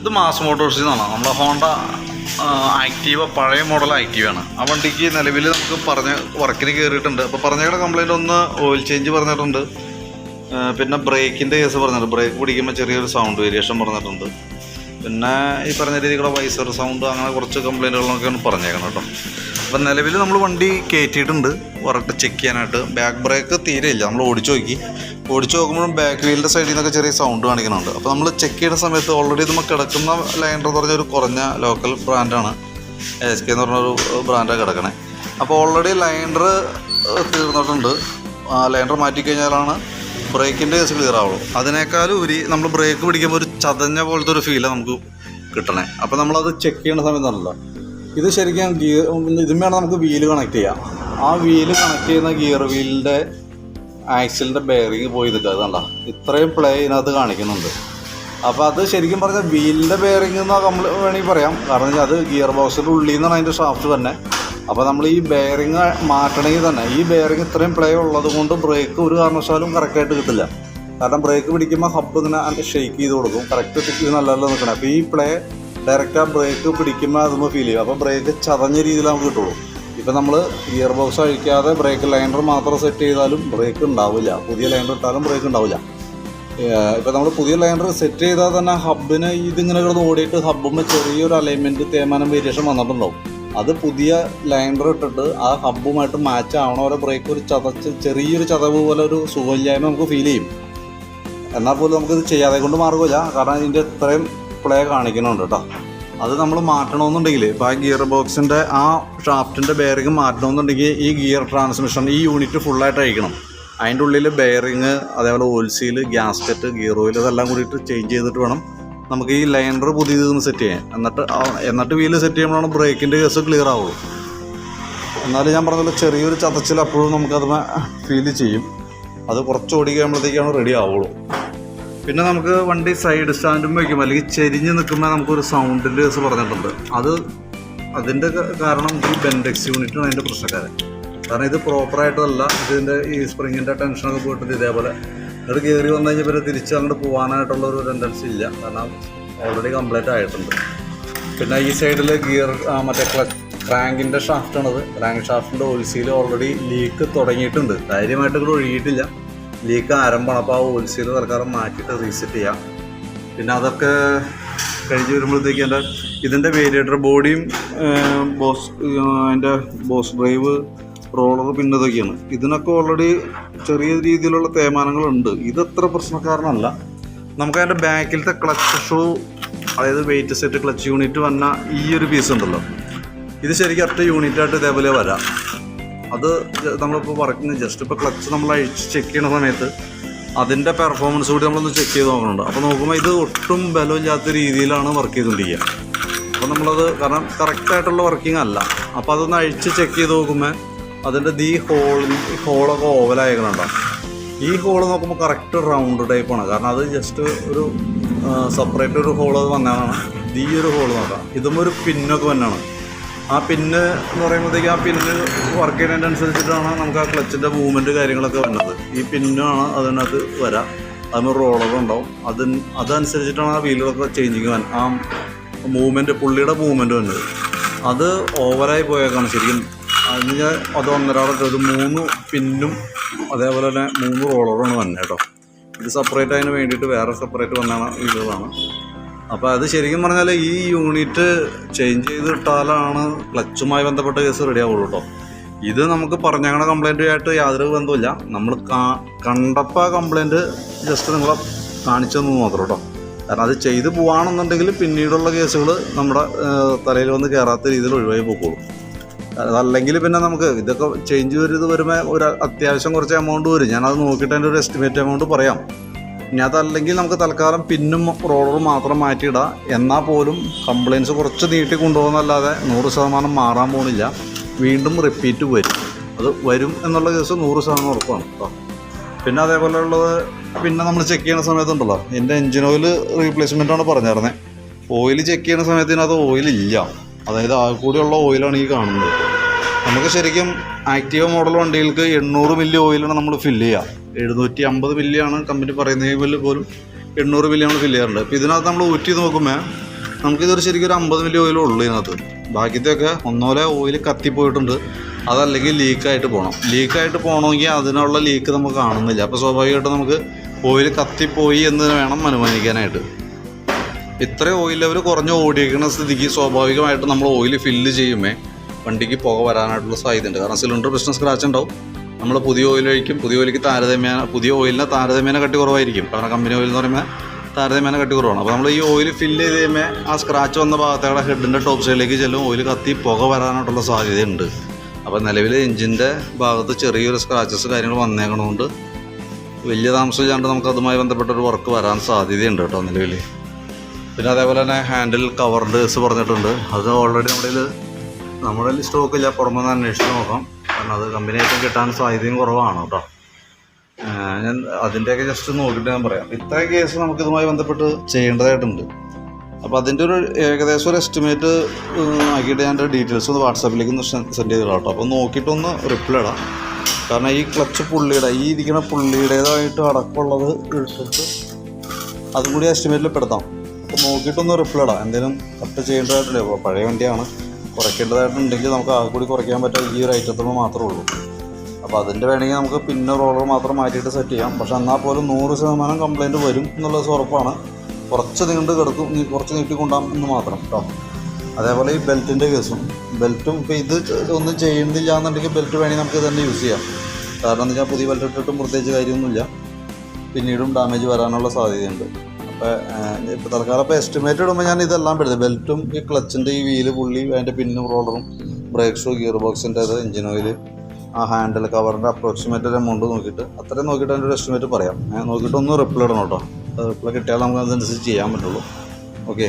ഇത് മാസ് മോട്ടോഴ്സിൽ നിന്നാണ് നമ്മുടെ ഹോണ്ട ആക്റ്റീവ പഴയ മോഡൽ ആക്റ്റീവാണ് ആ വണ്ടിക്ക് നിലവിൽ നമുക്ക് പറഞ്ഞ വർക്കിന് കയറിയിട്ടുണ്ട് അപ്പോൾ പറഞ്ഞ കംപ്ലൈന്റ് ഒന്ന് ഓയിൽ ചേഞ്ച് പറഞ്ഞിട്ടുണ്ട്. പിന്നെ ബ്രേക്കിന്റെ കേസ് പറഞ്ഞിട്ടുണ്ട്. ബ്രേക്ക് പിടിക്കുമ്പോൾ ചെറിയൊരു സൗണ്ട് വേരിയേഷൻ പറഞ്ഞിട്ടുണ്ട്. പിന്നെ ഈ പറഞ്ഞ രീതിയിലുള്ള വൈസർ സൗണ്ട് അങ്ങനെ കുറച്ച് കംപ്ലൈന്റുകളൊക്കെയാണ് പറഞ്ഞേക്കണം കേട്ടോ. അപ്പം നിലവിൽ നമ്മൾ വണ്ടി കയറ്റിയിട്ടുണ്ട് വറട്ട് ചെക്ക് ചെയ്യാനായിട്ട്. ബാക്ക് ബ്രേക്ക് തീരെ ഇല്ല. നമ്മൾ ഓടിച്ചു നോക്കി. ഓടിച്ചു നോക്കുമ്പോഴും ബാക്ക് വീലിന്റെ സൈഡിൽ നിന്നൊക്കെ ചെറിയ സൗണ്ട് കാണിക്കുന്നുണ്ട്. അപ്പോൾ നമ്മൾ ചെക്ക് ചെയ്യുന്ന സമയത്ത് ഓൾറെഡി നമ്മൾ കിടക്കുന്ന ലൈൻഡർ എന്ന് പറഞ്ഞ ഒരു കുറഞ്ഞ ലോക്കൽ ബ്രാൻഡാണ് എസ് കെ എന്ന് പറഞ്ഞൊരു ബ്രാൻഡാണ് കിടക്കണേ. അപ്പോൾ ഓൾറെഡി ലൈൻഡർ തീർന്നിട്ടുണ്ട്. ലൈൻഡർ മാറ്റി കഴിഞ്ഞാലാണ് ബ്രേക്കിന്റെ കേസ് ക്ലിയർ ആവുള്ളൂ. അതിനേക്കാളും ഉപരി നമ്മൾ ബ്രേക്ക് പിടിക്കുമ്പോൾ ഒരു ചതഞ്ഞ പോലത്തെ ഒരു ഫീലാണ് നമുക്ക് കിട്ടണേ. അപ്പോൾ നമ്മളത് ചെക്ക് ചെയ്യുന്ന സമയത്താണല്ലോ ഇത് ശരിക്കും ഗിയർ ഇതുമ്മയാണ് നമുക്ക് വീൽ കണക്ട് ചെയ്യാം. ആ വീൽ കണക്ട് ചെയ്യുന്ന ഗിയർ വീലിന്റെ ആക്സിലിന്റെ ബെയറിങ് പോയി നിൽക്കുക അത് ഇത്രയും പ്ലേ ഇതിനകത്ത് കാണിക്കുന്നുണ്ട്. അപ്പോൾ അത് ശരിക്കും പറഞ്ഞാൽ വീലിന്റെ ബെയറിംഗ് എന്ന് നമ്മൾ വേണമെങ്കിൽ പറയാം. കാരണം അത് ഗിയർ ബോക്സിന്റെ ഉള്ളിൽ നിന്നാണ് അതിന്റെ ഷാഫ്റ്റ് തന്നെ അപ്പോൾ നമ്മൾ ഈ ബെയറിങ് മാറ്റണമെങ്കിൽ തന്നെ ഈ ബെയറിങ് ഇത്രയും പ്ലേ ഉള്ളത് കൊണ്ട് ബ്രേക്ക് ഒരു കാരണവശാലും കറക്റ്റായിട്ട് കിട്ടില്ല. കാരണം ബ്രേക്ക് പിടിക്കുമ്പോൾ ഹബ്ബ് ഇങ്ങനെ അതിന്റെ ഷെയ്ക്ക് ചെയ്ത് കൊടുക്കും. കറക്റ്റ് ഇത് നല്ലതല്ല നിൽക്കണം അപ്പോൾ ഈ പ്ലേ ഡയറക്റ്റ് ആ ബ്രേക്ക് പിടിക്കുമ്പോൾ അതുമ്പോൾ ഫീൽ ചെയ്യും. അപ്പോൾ ബ്രേക്ക് ചതഞ്ഞ രീതിയിൽ നമുക്ക് കിട്ടുള്ളൂ. ഇപ്പം നമ്മൾ ഗിയർ ബോക്സ് അഴിക്കാതെ ബ്രേക്ക് ലൈനർ മാത്രം സെറ്റ് ചെയ്താലും ബ്രേക്ക് ഉണ്ടാവില്ല. പുതിയ ലൈനർ ഇട്ടാലും ബ്രേക്ക് ഉണ്ടാവില്ല. ഇപ്പം നമ്മൾ പുതിയ ലൈനർ സെറ്റ് ചെയ്താൽ തന്നെ ഹബ്ബിന് ഇതിങ്ങനെ കിടന്ന് ഓടിയിട്ട് ഹബ്ബുമ്പോൾ ചെറിയൊരു അലൈൻമെന്റ് തേമാനം വേരിയേഷൻ വന്നിട്ടുണ്ടാവും. അത് പുതിയ ലൈനർ ഇട്ടിട്ട് ആ ഹബ്ബുമായിട്ട് മാച്ച് ആവണ വരെ ബ്രേക്ക് ഒരു ചതച്ച് ചെറിയൊരു ചതവ് പോലെ ഒരു സുഖമില്ലായ്മ നമുക്ക് ഫീൽ ചെയ്യും. എന്നാൽ പോലും നമുക്കിത് ചെയ്യാതെ കൊണ്ട് മാർഗമില്ല കാരണം ഇതിന്റെ ഇത്രയും പ്ലേ കാണിക്കുന്നുണ്ട് കേട്ടോ. അത് നമ്മൾ മാറ്റണമെന്നുണ്ടെങ്കിൽ ഇപ്പോൾ ആ ഗിയർ ബോക്സിന്റെ ആ ഷാഫ്റ്റിന്റെ ബെയറിങ് മാറ്റണമെന്നുണ്ടെങ്കിൽ ഈ ഗിയർ ട്രാൻസ്മിഷൻ ഈ യൂണിറ്റ് ഫുള്ളായിട്ട് അഴിക്കണം അതിന്റെ ഉള്ളിൽ ബെയറിങ് അതേപോലെ oil seal seal gasket gear oil ഇതെല്ലാം കൂടിയിട്ട് ചേഞ്ച് ചെയ്തിട്ട് വേണം നമുക്ക് ഈ ലൈനർ പുതിയതെന്ന് സെറ്റ് ചെയ്യാൻ. എന്നിട്ട് എന്നിട്ട് വീൽ സെറ്റ് ചെയ്യുമ്പോഴാണ് ബ്രേക്കിന്റെ കേസ് ക്ലിയർ ആവുള്ളൂ. എന്നാലും ഞാൻ പറഞ്ഞ ചെറിയൊരു ചതച്ചിൽ അപ്പോഴും നമുക്കത് ഫീൽ ചെയ്യും. അത് കുറച്ച് ഓടി കഴിയുമ്പോഴത്തേക്കാണ് റെഡി ആവുള്ളൂ. പിന്നെ നമുക്ക് വണ്ടി സൈഡ് സ്റ്റാൻഡും വയ്ക്കും. അല്ലെങ്കിൽ ചെരിഞ്ഞ് നിൽക്കുമ്പോൾ നമുക്കൊരു സൗണ്ടിന്റെ ലേസ് പറഞ്ഞിട്ടുണ്ട്. അത് അതിന്റെ കാരണം ഈ ബെൻഡെക്സ് യൂണിറ്റാണ് അതിന്റെ പ്രശ്നക്കാരൻ കാരണം ഇത് പ്രോപ്പറായിട്ടല്ല ഇതിന്റെ ഈ സ്പ്രിങ്ങിന്റെ ടെൻഷനൊക്കെ പോയിട്ട് ഇതേപോലെ. അത് കയറി വന്നു കഴിഞ്ഞാൽ പിന്നെ തിരിച്ച് അങ്ങോട്ട് പോകാനായിട്ടുള്ള ഒരു ടെൻഡൻസി ഇല്ല. കാരണം ഓൾറെഡി കംപ്ലീറ്റ് ആയിട്ടുണ്ട്. പിന്നെ ഈ സൈഡിൽ ഗിയർ മറ്റേ ക്ലച്ച് ക്രാങ്കിന്റെ ഷാഫ്റ്റാണത് ക്രാങ്ക് ഷാഫ്റ്റിന്റെ ഒൽസിയിൽ ഓൾറെഡി ലീക്ക് തുടങ്ങിയിട്ടുണ്ട്. ധൈര്യമായിട്ട് ഇവിടെ ഒഴുകിയിട്ടില്ല. ലീക്ക് ആരംഭമാണ് അപ്പോൾ ആ ഹോൾസെയിൽ തൽക്കാലം മാറ്റിയിട്ട് റീസെറ്റ് ചെയ്യാം. പിന്നെ അതൊക്കെ കഴിഞ്ഞ് വരുമ്പോഴത്തേക്ക് എന്റെ ഇതിന്റെ വേരിയേറ്റർ ബോഡിയും ബോസ് എന്റെ ബോസ് ഡ്രൈവ് റോളർ പിന്നെ ഇതൊക്കെയാണ്. ഇതിനൊക്കെ ഓൾറെഡി ചെറിയ രീതിയിലുള്ള തേമാനങ്ങളുണ്ട് ഇതത്ര പ്രശ്നക്കാരനല്ല. നമുക്ക് അതിന്റെ ബാക്കിലത്തെ ക്ലച്ച് ഷൂ അതായത് വെയിറ്റ് സെറ്റ് ക്ലച്ച് യൂണിറ്റ് വന്ന ഈ ഒരു പീസ് ഉണ്ടല്ലോ. ഇത് ശരിക്കും ഒറ്റ യൂണിറ്റായിട്ട് ഇതേപോലെ വരാം. അത് നമ്മളിപ്പോൾ വർക്കിങ് ജസ്റ്റ് ഇപ്പോൾ ക്ലച്ച് നമ്മൾ അഴിച്ച് ചെക്ക് ചെയ്യുന്ന സമയത്ത് അതിന്റെ പെർഫോമൻസ് കൂടി നമ്മളൊന്ന് ചെക്ക് ചെയ്ത് നോക്കുന്നുണ്ട് അപ്പോൾ നോക്കുമ്പോൾ ഇത് ഒട്ടും ബലമില്ലാത്ത രീതിയിലാണ് വർക്ക് ചെയ്തുകൊണ്ടിരിക്കുക അപ്പോൾ നമ്മളത് കാരണം കറക്റ്റായിട്ടുള്ള വർക്കിംഗ് അല്ല. അപ്പോൾ അതൊന്ന് അഴിച്ച് ചെക്ക് ചെയ്ത് നോക്കുമ്പോൾ അതിന്റെ ദീ ഹോൾ ഹോളൊക്കെ ഓവലായേക്കണുണ്ടോ ഈ ഹോൾ നോക്കുമ്പോൾ കറക്റ്റ് റൗണ്ട് ടൈപ്പാണ് കാരണം അത് ജസ്റ്റ് ഒരു സെപ്പറേറ്റ് ഒരു ഹോൾ അത് വന്നതാണ്. ഈ ഒരു ഹോൾ നോക്കാം. ഇതും ഒരു പിന്നൊക്കെ വന്നാണ് ആ പിന്ന് എന്ന് പറയുമ്പോഴത്തേക്ക് ആ പിന്ന് വർക്ക് ചെയ്യുന്നതിനനുസരിച്ചിട്ടാണ് നമുക്ക് ആ ക്ലച്ചിന്റെ മൂവ്മെന്റ് കാര്യങ്ങളൊക്കെ വരുന്നത് ഈ പിന്നാണ് അതിനകത്ത് വരാം. അതിന് റോളർ ഉണ്ടാവും. അതിന് അതനുസരിച്ചിട്ടാണ് ആ വീലുകളൊക്കെ ചേഞ്ചിങ് വൻ ആ മൂവ്മെന്റ് പുള്ളിയുടെ മൂവ്മെന്റ് വന്നത്. അത് ഓവറായി പോയേക്കാണ് ശരിക്കും. അതിന് അത് ഒന്നരാടൊക്കെ ഒരു മൂന്ന് പിന്നും അതേപോലെ തന്നെ മൂന്ന് റോളറാണ് വന്നത് കേട്ടോ. ഇത് സെപ്പറേറ്റ് അതിന് വേണ്ടിയിട്ട് വേറെ സെപ്പറേറ്റ് വന്നാണ് വീലുകളാണ് അപ്പോൾ അത് ശരിക്കും പറഞ്ഞാൽ ഈ യൂണിറ്റ് ചേഞ്ച് ചെയ്തിട്ടാലാണ് ക്ലച്ചുമായി ബന്ധപ്പെട്ട കേസ് റെഡി ആവുള്ളൂ കേട്ടോ ഇത് നമുക്ക് പറഞ്ഞങ്ങനെ ആയിട്ട് യാതൊരു ബന്ധമില്ല നമ്മൾ കണ്ടപ്പോൾ ആ കംപ്ലൈന്റ് ജസ്റ്റ് നിങ്ങളെ കാണിച്ചു തന്നു മാത്രം കേട്ടോ കാരണം അത് ചെയ്ത് പോവാണെന്നുണ്ടെങ്കിൽ പിന്നീടുള്ള കേസുകൾ നമ്മുടെ തലയിൽ വന്ന് കയറാത്ത രീതിയിൽ ഒഴിവായി പോയിക്കോളും അതല്ലെങ്കിൽ പിന്നെ നമുക്ക് ഇതൊക്കെ ചേഞ്ച് വരുന്നത് വരുമ്പോൾ ഒരു അത്യാവശ്യം കുറച്ച് എമൗണ്ട് വരും. ഞാനത് നോക്കിയിട്ട് അതിന്റെ ഒരു എസ്റ്റിമേറ്റ് എമൗണ്ട് പറയാം. ഇനി അതല്ലെങ്കിൽ നമുക്ക് തൽക്കാലം പിന്നും റോളർ മാത്രം മാറ്റിയിടാം. എന്നാൽ പോലും കംപ്ലയിൻസ് കുറച്ച് നീട്ടി കൊണ്ടുപോകുന്നല്ലാതെ നൂറ് ശതമാനം മാറാൻ പോകുന്നില്ല. വീണ്ടും റിപ്പീറ്റ് വരും. അത് വരും എന്നുള്ള കേസ് നൂറ് ശതമാനം ഉറപ്പാണ് കേട്ടോ. പിന്നെ അതേപോലെ ഉള്ളത് പിന്നെ നമ്മൾ ചെക്ക് ചെയ്യുന്ന സമയത്തുണ്ടല്ലോ. എന്റെ എൻജിൻ ഓയിൽ റീപ്ലേസ്മെന്റ് ആണ് പറഞ്ഞിരുന്നത് ഓയിൽ ചെക്ക് ചെയ്യുന്ന സമയത്ത് ഇതിനകത്ത് ഓയിൽ ഇല്ല. അതായത് ആ കൂടിയുള്ള ഓയിലാണ് ഈ കാണുന്നത്. നമുക്ക് ശരിക്കും ആക്റ്റീവ മോഡൽ വണ്ടികൾക്ക് എണ്ണൂറ് മില്ലി ഓയിലാണ് നമ്മൾ ഫില്ല് ചെയ്യുക എഴുന്നൂറ്റി അമ്പത് മില്ലിയാണ് കമ്പനി പറയുന്നതിൽ പോലും എണ്ണൂറ് മില്ലി നമ്മൾ ഫില്ല് ചെയ്യാറുണ്ട്. അപ്പോൾ ഇതിനകത്ത് നമ്മൾ ഊറ്റി നോക്കുമ്പോൾ നമുക്കിതൊരു ശരിക്കും ഒരു അമ്പത് മില്ലി ഓയിലേ ഉള്ളൂ ഇതിനകത്ത്. ബാക്കിത്തെയൊക്കെ ഒന്നോലെ ഓയിൽ കത്തിപ്പോയിട്ടുണ്ട്. അതല്ലെങ്കിൽ ലീക്കായിട്ട് പോകണം ലീക്കായിട്ട് പോകണമെങ്കിൽ അതിനുള്ള ലീക്ക് നമുക്ക് കാണുന്നില്ല. അപ്പോൾ സ്വാഭാവികമായിട്ട് നമുക്ക് ഓയിൽ കത്തിപ്പോയി എന്ന് വേണം അനുമാനിക്കാനായിട്ട്. ഇത്രയും ഓയിൽ ലെവൽ കുറഞ്ഞ് ഓടിയിരിക്കുന്ന സ്ഥിതിക്ക് സ്വാഭാവികമായിട്ട് നമ്മൾ ഓയിൽ ഫില്ല് ചെയ്യുമ്പോൾ വണ്ടിക്ക് പുക വരാനായിട്ടുള്ള സാധ്യതയുണ്ട്. കാരണം സിലിണ്ടർ പ്രശ്നം സ്ക്രാച്ച് ഉണ്ടാവും. നമ്മൾ പുതിയ ഓയിൽ ഒഴിക്കും. പുതിയ ഓയിലേക്ക് താരതമ്യേന പുതിയ ഓയിലിന് താരതമ്യേന കട്ടി കുറവായിരിക്കും. കാരണം കമ്പനി ഓയിൽ എന്ന് പറയുമ്പോൾ താരതമ്യേന കട്ടി കുറവാണ്. അപ്പോൾ നമ്മൾ ഈ ഓയിൽ ഫില്ല് ചെയ്ത് കഴിയുമ്പോൾ ആ സ്ക്രാച്ച് വന്ന ഭാഗത്തേടെ ഹെഡിന്റെ ടോപ്പ് സൈഡിലേക്ക് ചെല്ലും. ഓയിൽ കത്തി പുക വരാനായിട്ടുള്ള സാധ്യതയുണ്ട്. അപ്പോൾ നിലവിൽ എഞ്ചിന്റെ ഭാഗത്ത് ചെറിയൊരു സ്ക്രാച്ചസ് കാര്യങ്ങൾ വന്നേക്കണതുകൊണ്ട് വലിയ താമസം ചെയ്യാണ്ട് നമുക്ക് അതുമായി ബന്ധപ്പെട്ടൊരു വർക്ക് വരാൻ സാധ്യതയുണ്ട് കേട്ടോ നിലവിൽ പിന്നെ അതേപോലെ തന്നെ ഹാൻഡിൽ കവർ ഡേഴ്സ് പറഞ്ഞിട്ടുണ്ട്. അത് ഓൾറെഡി നമ്മുടെ നമ്മുടെ കയ്യിൽ സ്റ്റോക്ക് ഇല്ല. പുറമെ നിന്ന് അന്വേഷിച്ച് നോക്കാം. കാരണം അത് കമ്പനിയായിട്ടും കിട്ടാൻ സാധ്യതയും കുറവാണ് കേട്ടോ. ഞാൻ അതിന്റെയൊക്കെ ജസ്റ്റ് നോക്കിയിട്ട് ഞാൻ പറയാം. ഇത്ര കേസ് നമുക്ക് ഇതുമായി ബന്ധപ്പെട്ട് ചെയ്യേണ്ടതായിട്ടുണ്ട്. അപ്പോൾ അതിന്റെ ഒരു ഏകദേശം ഒരു എസ്റ്റിമേറ്റ് ആക്കിയിട്ട് ഞാൻ എന്റെ ഡീറ്റെയിൽസ് ഒന്ന് വാട്സാപ്പിലേക്ക് ഒന്ന് സെൻഡ് ചെയ്തിടാം കേട്ടോ. അപ്പോൾ നോക്കിയിട്ടൊന്ന് റിപ്ലൈ ഇടാം. കാരണം ഈ ക്ലച്ച് പുള്ളിയുടെ ഈ ഇരിക്കുന്ന പുള്ളിയുടേതായിട്ട് അടക്കമുള്ളത് എടുത്തിട്ട് അതും കൂടി എസ്റ്റിമേറ്റിൽ പെടുത്താം. അപ്പോൾ നോക്കിയിട്ടൊന്ന് റിപ്ലൈ ഇടാം. എന്തെങ്കിലും കട്ട് ചെയ്യേണ്ടതായിട്ടുണ്ടോ പഴയ വണ്ടിയാണ്. കുറയ്ക്കേണ്ടതായിട്ടുണ്ടെങ്കിൽ നമുക്ക് ആകെ കൂടി കുറയ്ക്കാൻ പറ്റാത്ത ഈ ഒരു ഐറ്റത്തിന് മാത്രമേ ഉള്ളൂ. അപ്പോൾ അതിന്റെ വേണമെങ്കിൽ നമുക്ക് പിന്നെ റോളർ മാത്രം മാറ്റിയിട്ട് സെറ്റ് ചെയ്യാം. പക്ഷെ എന്നാൽ പോലും നൂറ് ശതമാനം കംപ്ലയിന്റ് വരും എന്നുള്ളത് ഉറപ്പാണ്. കുറച്ച് നീണ്ട് കിടക്കും കുറച്ച് നീട്ടിക്കൊണ്ടാം എന്ന് മാത്രം കേട്ടോ. അതേപോലെ ഈ ബെൽറ്റിന്റെ കേസും. ബെൽറ്റും ഇപ്പോൾ ഇത് ഒന്നും ചെയ്യുന്നില്ല എന്നുണ്ടെങ്കിൽ ബെൽറ്റ് വേണമെങ്കിൽ നമുക്ക് തന്നെ യൂസ് ചെയ്യാം. കാരണം എന്താ വെച്ചാൽ പുതിയ ബെൽറ്റ് ഇട്ടിട്ടും പ്രത്യേകിച്ച് കാര്യമൊന്നുമില്ല. പിന്നീടും ഡാമേജ് വരാനുള്ള സാധ്യതയുണ്ട്. ഇപ്പോൾ തൽക്കാലം ഇപ്പോൾ എസ്റ്റിമേറ്റ് ഇടുമ്പോൾ ഞാൻ ഇതെല്ലാം പെടുന്നത് ബെൽറ്റും ഈ ക്ലച്ചിന്റെ ഈ വീൽ പുള്ളി അതിന്റെ പിന്നും റോളറും ബ്രേക്ക് ഷൂ ഗിയർ ബോക്സിന്റെ അത് എഞ്ചിൻ ഓയിൽ ആ ഹാൻഡിൽ കവറിന്റെ അപ്രോക്സിമേറ്റ് ഒരു എമൗണ്ട് നോക്കിയിട്ട് അത്രയും നോക്കിയിട്ട് അതിന്റെ ഒരു എസ്റ്റിമേറ്റ് പറയാം. ഞാൻ നോക്കിയിട്ട് ഒന്ന് റിപ്ലൈ ഇടണം കേട്ടോ. റിപ്ലൈ കിട്ടിയാൽ നമുക്ക് അതനുസരിച്ച് ചെയ്യാൻ പറ്റുള്ളൂ. ഓക്കെ